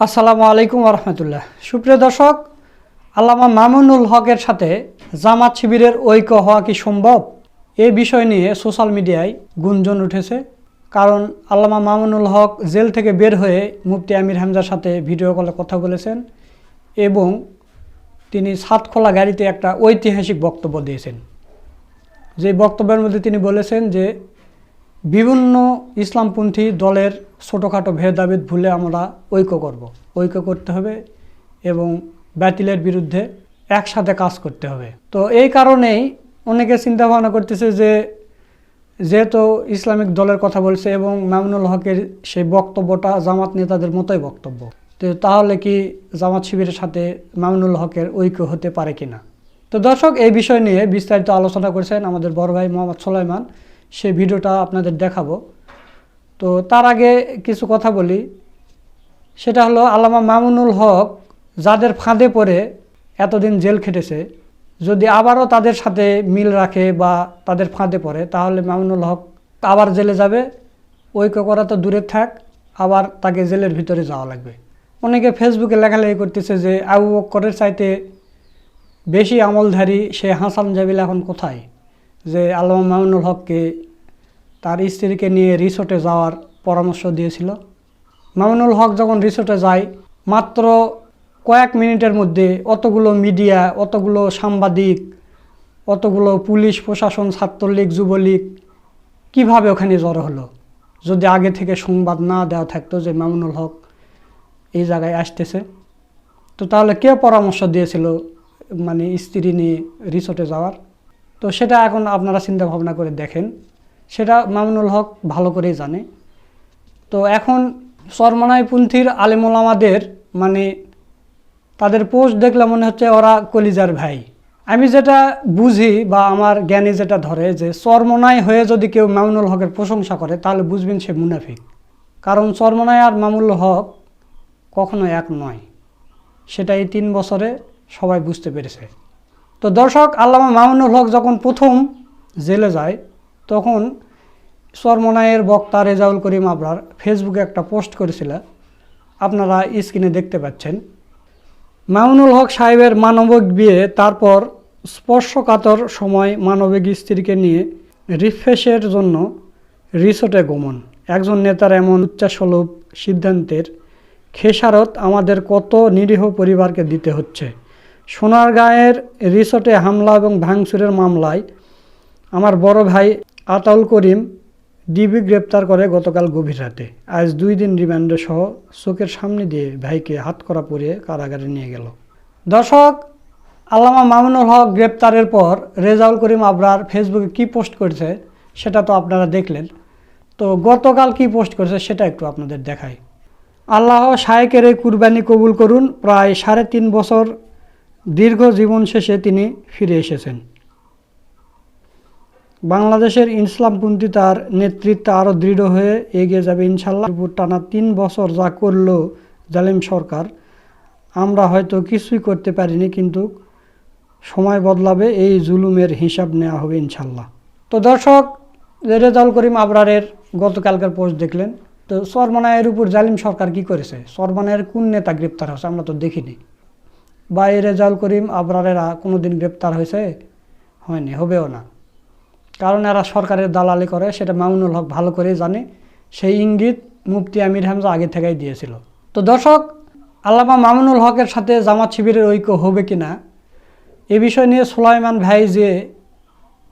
আসসালামু আলাইকুম রহমতুল্লাহ। সুপ্রিয় দর্শক, আল্লামা মামুনুল হকের সাথে জামাত শিবিরের ঐক্য হওয়া কি সম্ভব? এই বিষয় নিয়ে সোশ্যাল মিডিয়ায় গুঞ্জন উঠেছে। কারণ আল্লামা মামুনুল হক জেল থেকে বের হয়ে মুফতি আমির হামজার সাথে ভিডিও কলে কথা বলেছেন এবং তিনি সাতখোলা গাড়িতে একটা ঐতিহাসিক বক্তব্য দিয়েছেন। যে বক্তব্যের মধ্যে তিনি বলেছেন যে বিভিন্ন ইসলামপন্থী দলের ছোটোখাটো ভেদাভেদ ভুলে আমরা ঐক্য করব। ঐক্য করতে হবে এবং ব্যাতিলের বিরুদ্ধে একসাথে কাজ করতে হবে। তো এই কারণেই অনেকে চিন্তা ভাবনা করতেছে যে, যেহেতু ইসলামিক দলের কথা বলছে এবং মামুনুল হকের সেই বক্তব্যটা জামাত নেতাদের মতোই বক্তব্য, তো তাহলে কি জামাত শিবিরের সাথে মামুনুল হকের ঐক্য হতে পারে কিনা? তো দর্শক, এই বিষয় নিয়ে বিস্তারিত আলোচনা করেছেন আমাদের বড় ভাই মোহাম্মদ সোলাইমান। সেই ভিডিওটা আপনাদের দেখাবো। তো তার আগে কিছু কথা বলি। সেটা হলো আল্লামা মামুনুল হক যাদের ফাঁদে পড়ে এতদিন জেল খেটেছে, যদি আবারও তাদের সাথে মিল রাখে বা তাদের ফাঁদে পড়ে, তাহলে মামুনুল হক আবার জেলে যাবে। ঐক্য করা তো দূরে থাক, আবার তাকে জেলের ভিতরে যাওয়া লাগবে। অনেকে ফেসবুকে লেখালেখি করতেছে যে আবু বক্করের চাইতে বেশি আমলধারী সে হাসান জাবিল এখন কোথায়? যে আল্লামা মামুনুল হককে তার স্ত্রীকে নিয়ে রিসোর্টে যাওয়ার পরামর্শ দিয়েছিল। মামুনুল হক যখন রিসোর্টে যায়, মাত্র কয়েক মিনিটের মধ্যে অতগুলো মিডিয়া, অতগুলো সাংবাদিক, অতগুলো পুলিশ, প্রশাসন, ছাত্রলীগ, যুবলীগ কীভাবে ওখানে জড়ো হলো? যদি আগে থেকে সংবাদ না দেওয়া থাকতো যে মামুনুল হক এই জায়গায় আসতেছে, তো তাহলে কে পরামর্শ দিয়েছিল মানে স্ত্রী নিয়ে রিসোর্টে যাওয়ার? তো সেটা এখন আপনারা চিন্তা ভাবনা করে দেখেন। সেটা মামুনুল হক ভালো করেই জানে। তো এখন সরমনাইপন্থীর আলিমুলামাদের মানে তাদের পোস্ট দেখলে মনে হচ্ছে ওরা কলিজার ভাই। আমি যেটা বুঝি বা আমার জ্ঞানে যেটা ধরে যে চরমনাই হয়ে যদি কেউ মামুনুল হকের প্রশংসা করে, তাহলে বুঝবেন সে মুনাফিক। কারণ চরমনাই আর মামুল হক কখনো এক নয়। সেটা এই তিন বছরে সবাই বুঝতে পেরেছে। তো দর্শক, আল্লামা মামুনুল হক যখন প্রথম জেলে যায়, তখন সরমনায়ের বক্তা রেজাউল করিম আবরার ফেসবুকে একটা পোস্ট করেছিল। আপনারা স্ক্রিনে দেখতে পাচ্ছেন। মামুনুল হক সাহেবের মানবিক বিয়ে, তারপর স্পর্শকাতর সময় মানবিক স্ত্রীকে নিয়ে রিফ্রেশের জন্য রিসোর্টে গমন। একজন নেতার এমন উচ্চাসলভ সিদ্ধান্তের খেসারত আমাদের কত নিরীহ পরিবারকে দিতে হচ্ছে। সোনারগাঁয়ের রিসোর্টে হামলা এবং ভাঙচুরের মামলায় আমার বড় ভাই আতাউল করিম ডিবি গ্রেপ্তার করে গতকাল গভীর রাতে। আজ দুই দিন রিমান্ডে সহ চোখের সামনে দিয়ে ভাইকে হাত করা পরিয়ে কারাগারে নিয়ে গেল। দর্শক, আল্লামা মামুনুল হক গ্রেপ্তারের পর রেজাউল করিম আবরার ফেসবুকে কি পোস্ট করেছে সেটা তো আপনারা দেখলেন। তো গতকাল কি পোস্ট করেছে সেটা একটু আপনাদের দেখাই। আল্লাহ শায়েকের এই কুরবানি কবুল করুন। প্রায় সাড়ে তিন বছর দীর্ঘ জীবন শেষে তিনি ফিরে এসেছেন। বাংলাদেশের ইসলামপন্থী তার নেতৃত্বে আরও দৃঢ় হয়ে এগিয়ে যাবে ইনশাল্লাহ টানা তিন বছর যা করল জালিম সরকার, আমরা হয়তো কিছুই করতে পারিনি কিন্তু সময় বদলাবে, এই জুলুমের হিসাব নেওয়া হবে ইনশাল্লাহ তো দর্শক, রেজাউল করিম আবরারের গতকালকার পোস্ট দেখলেন। তো সরমানায়ের উপর জালিম সরকার কি করেছে? সরমানায়ের কোন নেতা গ্রেপ্তার হয়েছে আমরা তো দেখিনি। বা এই রেজাউল করিম আবরারেরা কোনো দিন গ্রেপ্তার হয়েছে? হয়নি, হবেও না। কারণ এরা সরকারের দালালি করে, সেটা মামুনুল হক ভালো করেই জানে। সেই ইঙ্গিত মুফতি আমির হামজা আগে থেকেই দিয়েছিল। তো দর্শক, আল্লামা মামুনুল হকের সাথে জামাত শিবিরের ঐক্য হবে কি না এ বিষয় নিয়ে সুলাইমান ভাই যে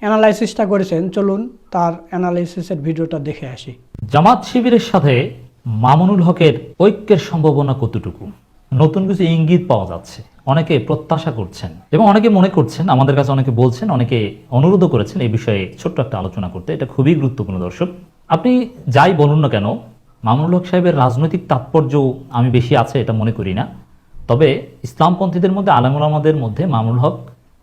অ্যানালাইসিসটা করেছেন, চলুন তার অ্যানালাইসিসের ভিডিওটা দেখে আসি। জামাত শিবিরের সাথে মামুনুল হকের ঐক্যের সম্ভাবনা কতটুকু? নতুন কিছু ইঙ্গিত পাওয়া যাচ্ছে। অনেকে প্রত্যাশা করছেন এবং অনেকে মনে করছেন, আমাদের কাছে অনেকে বলছেন, অনেকে অনুরোধও করেছেন এই বিষয়ে ছোট্ট একটা আলোচনা করতে। এটা খুবই গুরুত্বপূর্ণ দর্শক। আপনি যাই বলুন না কেন, মামুনুল হক সাহেবের রাজনৈতিক তাৎপর্য আমি বেশি আছে এটা মনে করি না। তবে ইসলামপন্থীদের মধ্যে, আলামুল আমাদের মধ্যে মামুনুল হক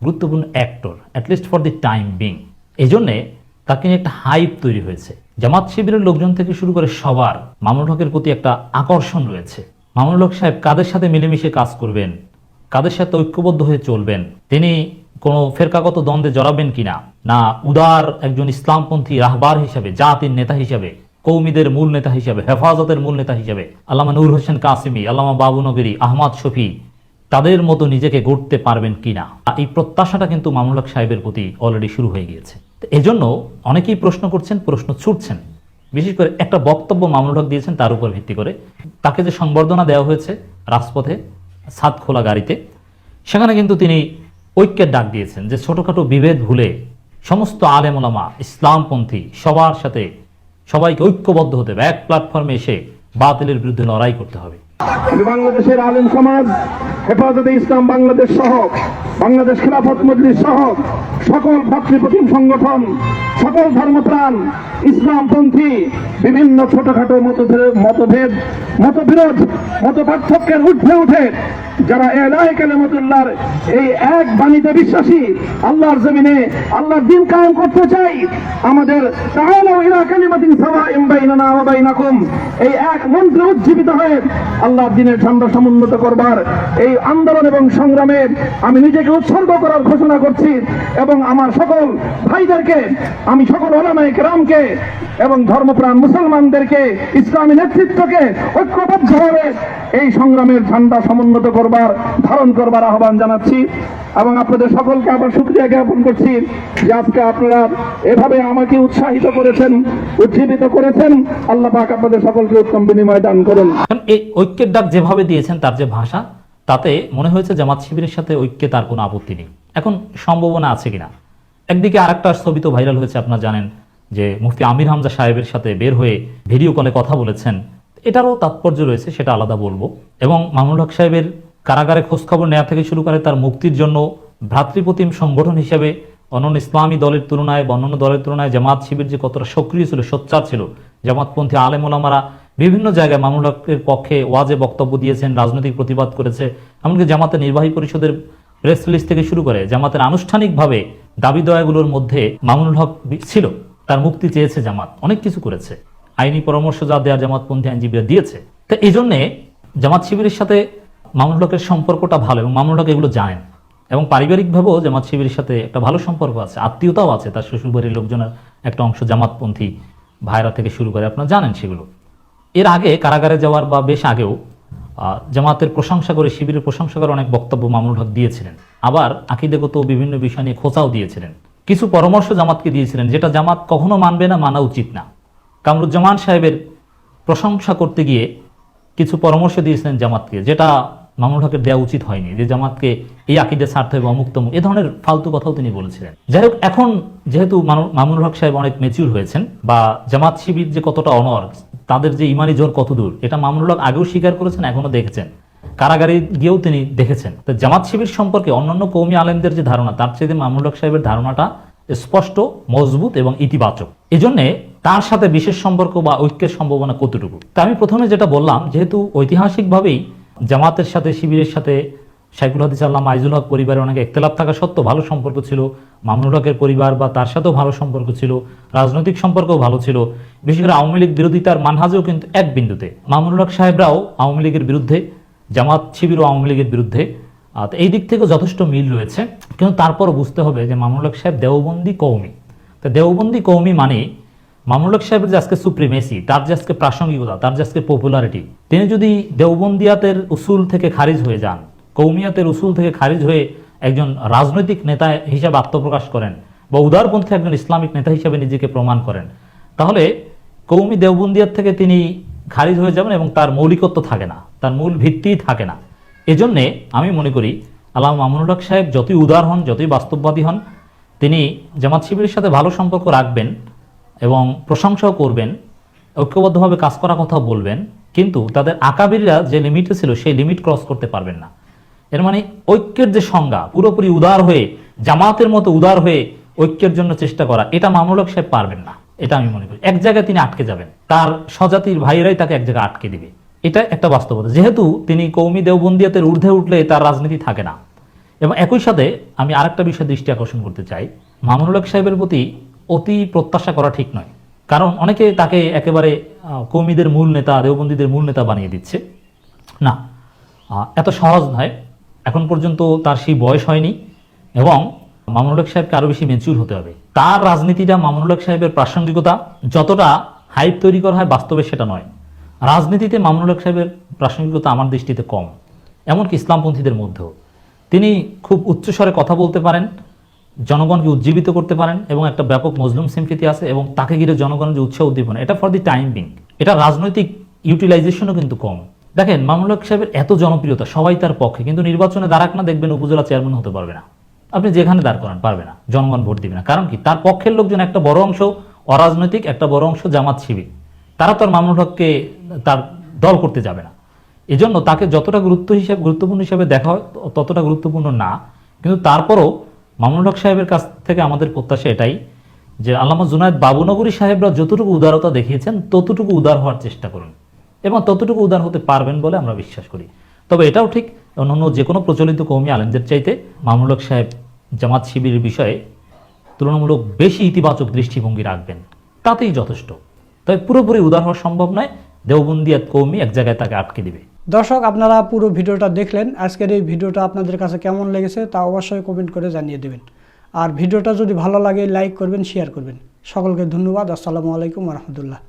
গুরুত্বপূর্ণ actor at least for the time being এই জন্যে তাকে নিয়ে একটা হাইপ তৈরি হয়েছে। জামাত শিবিরের লোকজন থেকে শুরু করে সবার মামুনুল হকের প্রতি একটা আকর্ষণ রয়েছে। মামুনুল সাহেব কাদের সাথে মিলেমিশে কাজ করবেন? কাদের সাথে ঐক্যবদ্ধ হয়ে চলবেন? তিনি কোনো ফেরকাগত দ্বন্দ্বে জড়াবেন কিনা? না উদার একজন ইসলামপন্থী রাহবার হিসাবে, জাতির নেতা হিসাবে, কৌমিদের মূল নেতা হিসেবে, হেফাজতের মূল নেতা হিসেবে, আল্লামা নূর হোসেন কাসিমি, আল্লামা বাবু নগরী আহমদ শফি, তাদের মতো নিজেকে গড়তে পারবেন কিনা? এই প্রত্যাশাটা কিন্তু মামুনুল হক সাহেবের প্রতি অলরেডি শুরু হয়ে গিয়েছে। এজন্য অনেকেই প্রশ্ন করছেন, প্রশ্ন ছুটছেন। বিশেষ করে একটা বক্তব্য মামুনুল হক দিয়েছেন, তার উপর ভিত্তি করে। তাকে যে সংবর্ধনা দেওয়া হয়েছে রাজপথে সাত খোলা গাড়িতে, সেখানে কিন্তু তিনি ঐক্যের ডাক দিয়েছেন যে ছোটোখাটো বিভেদ ভুলে সমস্ত আলেমলামা ইসলামপন্থী সবার সাথে সবাইকে ঐক্যবদ্ধ হতে হবে। এক প্ল্যাটফর্মে এসে বাতিলের বিরুদ্ধে লড়াই করতে হবে। বাংলাদেশের আলেম সমাজ, হেফাজতে ইসলাম বাংলাদেশ সহ, বাংলাদেশ খেলাফত মজলিস সহ, সকল ভাতৃপ্রতিম সংগঠন, সকল ধর্মপ্রাণ, ইসলামপন্থী, বিভিন্ন ছোটখাটো মতভেদ মতবিরোধ মত পার্থক্যের ঊর্ধ্বে উঠে যারা এলাই কালেমতুল্লাহর এই এক বাণীতে বিশ্বাসী, আল্লাহর জমিনে আল্লাহর দিন কায়েম করতে চাই, আমাদের তাআলাউ ইলা কালিমাতিন বাইনানা ওয়া এই এক মন্ত্রে উজ্জীবিত হয়ে আল্লাহর দিনের ঝান্ডা সমুন্নত করবার এই আন্দোলন এবং সংগ্রামে আমি নিজেকে উৎসর্গ করার ঘোষণা করছি এবং আমার সকল ভাইদেরকে, আমি সকল অনামায়িক রামকে এবং ধর্মপ্রাণ মুসলমানদেরকে, ইসলামী নেতৃত্বকে ঐক্যবদ্ধভাবে এই সংগ্রামের ঝান্ডা সমুন্নত করবার, ধারণ করবার আহ্বান জানাচ্ছি। এবং আপনাদের সকলকে আবার শুক্রিয়া জ্ঞাপন করছি যে আজকে আপনারা এভাবে আমাকে উৎসাহিত করেছেন, উজ্জীবিত করেছেন। আল্লাহ পাক আপনাদের সকলকে উত্তম বিনিময় দান করুন। এই ঐক্যের ডাক যেভাবে দিয়েছেন, তার যে ভাষা, তাতে মনে হয়েছে জামাত শিবিরের সাথে ঐক্যে তার কোনো আপত্তি নেই। এখন সম্ভাবনা আছে কিনা? একদিকে আরেকটা ছবি তো ভাইরাল হয়েছে, আপনারা জানেন যে মুফতি আমির হামজা সাহেবের সাথে বের হয়ে ভিডিও কলে কথা বলেছেন। এটারও তাৎপর্য রয়েছে, সেটা আলাদা বলব। এবং মামুনুল হক সাহেবের কারাগারে খোঁজখবর নেওয়া থেকে শুরু করে তার মুক্তির জন্য ভ্রাতৃপ্রতিম সংগঠন হিসেবে অন্যান্য ইসলামী দলের তুলনায় বা অন্যান্য দলের তুলনায় জামাত শিবির যে কতটা সক্রিয় ছিল, সোচ্চার ছিল। জামাতপন্থী আলেম ওলামারা বিভিন্ন জায়গায় মামুনুল হকের পক্ষে ওয়াজে বক্তব্য দিয়েছেন, রাজনৈতিক প্রতিবাদ করেছে, এমনকি জামাতের নির্বাহী পরিষদের প্রেস রিলিজ থেকে শুরু করে জামাতের আনুষ্ঠানিকভাবে দাবি দয়াগুলোর মধ্যে মামুনুল হক ছিল, তার মুক্তি চেয়েছে জামাত, অনেক কিছু করেছে। আইনি পরামর্শ যা দেওয়ার জামাতপন্থী আইনজীবীরা দিয়েছে। তো এই জন্যে জামাত শিবিরের সাথে মামুনুল হকের সম্পর্কটা ভালো এবং মামুন হক এগুলো জানেন। এবং পারিবারিকভাবেও জামাত শিবিরের সাথে একটা ভালো সম্পর্ক আছে, আত্মীয়তাও আছে, তার শ্বশুরবাড়ির লোকজনের একটা অংশ জামাতপন্থী ভাইরা থেকে শুরু করে, আপনারা জানেন সেগুলো। এর আগে কারাগারে যাওয়ার বা বেশ আগেও জামাতের প্রশংসা করে, শিবিরের প্রশংসা করে অনেক বক্তব্য মামুনুল হক দিয়েছিলেন। আবার আকিদেগত বিভিন্ন বিষয় নিয়ে খোঁচাও দিয়েছিলেন। কিছু পরামর্শ জামাতকে দিয়েছিলেন, যেটা জামাত কখনো মানবে না, মানা উচিত না। কামরুজ্জামান সাহেবের প্রশংসা করতে গিয়ে কিছু পরামর্শ দিয়েছিলেন জামাতকে, যেটা মামুনুল হকের দেওয়া উচিত হয়নি যে জামাতকে এই আকিদে স্বার্থ এবং অমুক্ত এ ধরনের ফালতু কথাও তিনি বলেছিলেন। যাই হোক, এখন যেহেতু মামু- মামুনুল হক সাহেব অনেক মেচিউর হয়েছেন বা জামাত শিবির যে কতটা অনর তাদের যে ইমানি জোর কত দূর, এটা মামুনুল হক আগেও স্বীকার করেছেন, এখনও দেখেছেন। কারাগারে গিয়েও তিনি দেখেছেন। তো জামাত শিবির সম্পর্কে অন্যান্য কৌমি আলেমদের যে ধারণা, তার চেয়ে মামুনুল হক সাহেবের ধারণাটা স্পষ্ট, মজবুত এবং ইতিবাচক। এজন্যে তার সাথে বিশেষ সম্পর্ক বা ঐক্যের সম্ভাবনা কতটুকু? তা আমি প্রথমে যেটা বললাম, যেহেতু ঐতিহাসিকভাবেই জামাতের সাথে, শিবিরের সাথে সাইকুল হাদিস আল্লাহ মাইজুল হক পরিবারের অনেক একতলাপ থাকা সত্ত্বেও ভালো সম্পর্ক ছিল। মামুনুল হকের পরিবার বা তার সাথেও ভালো সম্পর্ক ছিল। রাজনৈতিক সম্পর্কও ভালো ছিল। বিশেষ করে আওয়ামী লীগ বিরোধিতার মানহাজেও কিন্তু এক বিন্দুতে। মামুনুল হক সাহেবরাও আওয়ামী লীগের বিরুদ্ধে, জামাত শিবির ও আওয়ামী লীগের বিরুদ্ধে। এই দিক থেকেও যথেষ্ট মিল রয়েছে। কিন্তু তারপরও বুঝতে হবে যে মামুনুল হক সাহেব দেওবন্দি কৌমি তো দেওবন্দি কৌমি মানে মামুনুল সাহেবের যে আজকে সুপ্রিমেসি তার যে আজকে প্রাসঙ্গিকতা, তার যে আজকে পপুলারিটি তিনি যদি দেওবন্দিয়াতের উসুল থেকে খারিজ হয়ে যান, কৌমিয়াতের উসুল থেকে খারিজ হয়ে একজন রাজনৈতিক নেতা হিসাবে আত্মপ্রকাশ করেন বা উদারপন্থী একজন ইসলামিক নেতা হিসাবে নিজেকে প্রমাণ করেন, তাহলে কৌমি দেওবন্দিয়ার থেকে তিনি খারিজ হয়ে যাবেন এবং তার মৌলিকত্ব থাকে না, তার মূল ভিত্তিই থাকে না। এজন্যে আমি মনে করি আল্লাহ মামুনুল হক সাহেব যতই উদার হন, যতই বাস্তববাদী হন, তিনি জামাত শিবিরের সাথে ভালো সম্পর্ক রাখবেন এবং প্রশংসাও করবেন, ঐক্যবদ্ধভাবে কাজ করার কথা বলবেন, কিন্তু তাদের আকাবিররা যে লিমিটে ছিল সেই লিমিট ক্রস করতে পারবেন না। এর মানে ঐক্যের যে সংজ্ঞা, পুরোপুরি উদার হয়ে, জামাতের মতো উদার হয়ে ঐক্যের জন্য চেষ্টা করা, এটা মামুলক সাহেব পারবেন না। এটা আমি মনে করি। এক জায়গায় তিনি আটকে যাবেন। তার স্বজাতির ভাইয়েরাই তাকে এক জায়গায় আটকে দিবে। এটা একটা বাস্তবতা। যেহেতু তিনি কৌমি দেওবন্দিয়াতের ঊর্ধ্বে উঠলে তার রাজনীতি থাকে না। এবং একই সাথে আমি আরেকটা বিষয় দৃষ্টি আকর্ষণ করতে চাই। মামুনুল হক সাহেবের প্রতি অতি প্রত্যাশা করা ঠিক নয়। কারণ অনেকে তাকে একেবারে আহ, কৌমিদের মূল নেতা দেওবন্দীদের মূল নেতা বানিয়ে দিচ্ছে। না এত সহজ নয়। এখন পর্যন্ত তার সেই বয়স হয়নি এবং মামুনুল হক সাহেবকে আরও বেশি মেচুর হতে হবে। তার রাজনীতিটা মামুনুল হক সাহেবের প্রাসঙ্গিকতা যতটা হাইপ তৈরি করা হয় বাস্তবে সেটা নয়। রাজনীতিতে মামুনুল হক সাহেবের প্রাসঙ্গিকতা আমার দৃষ্টিতে কম। এমনকি ইসলামপন্থীদের মধ্যেও। তিনি খুব উচ্চস্বরে কথা বলতে পারেন জনগণকে উজ্জীবিত করতে পারেন এবং একটা ব্যাপক মজলুম সিম্পিতি আছে এবং তাকে ঘিরে জনগণের যে উৎসাহ উদ্দীপনা, এটা ফর দি টাইম বিং এটা রাজনৈতিক ইউটিলাইজেশনও কিন্তু কম। দেখেন, মামুনুল হক সাহেবের এত জনপ্রিয়তা সবাই তার পক্ষে, কিন্তু নির্বাচনে দাঁড়াক না দেখবেন উপজেলা চেয়ারম্যান হতে পারবে না। আপনি যেখানে দাঁড় করান, পারবে না। জনগণ ভোট দিবে না। কারণ কি? তার পক্ষের লোকজন একটা বড় অংশ অরাজনৈতিক, একটা বড় অংশ জামাত শিবির। তারা তো আর মামুনুল হককে তার দল করতে যাবে না। এজন্য তাকে যতটা গুরুত্ব হিসাবে, গুরুত্বপূর্ণ হিসাবে দেখা হয়, ততটা গুরুত্বপূর্ণ না। কিন্তু তারপরও মামুনুল হক সাহেবের কাছ থেকে আমাদের প্রত্যাশা এটাই যে আল্লামা জুনায়দ বাবুনগরী সাহেবরা যতটুকু উদারতা দেখিয়েছেন, ততটুকু উদার হওয়ার চেষ্টা করুন। এবং ততটুকু উদার হতে পারবেন বলে আমরা বিশ্বাস করি। তবে এটাও ঠিক, অন্যান্য যে কোনো প্রচলিত কৌমি আলেমদের চাইতে মামুনুল হক সাহেব জামাত শিবিরের বিষয়ে তুলনামূলক বেশি ইতিবাচক দৃষ্টিভঙ্গি রাখবেন। তাতেই যথেষ্ট। তবে পুরোপুরি উদার হওয়া সম্ভব নয় দেওবন্দিয়াত কৌমি এক জায়গায় তাকে আটকে দিবে। দর্শক, আপনারা পুরো ভিডিওটা দেখলেন। আজকের এই ভিডিওটা আপনাদের কাছে কেমন লেগেছে তা অবশ্যই কমেন্ট করে জানিয়ে দেবেন। আর ভিডিওটা যদি ভালো লাগে, লাইক করবেন, শেয়ার করবেন। সকলকে ধন্যবাদ। আসসালামু আলাইকুম রহমতুল্লাহ।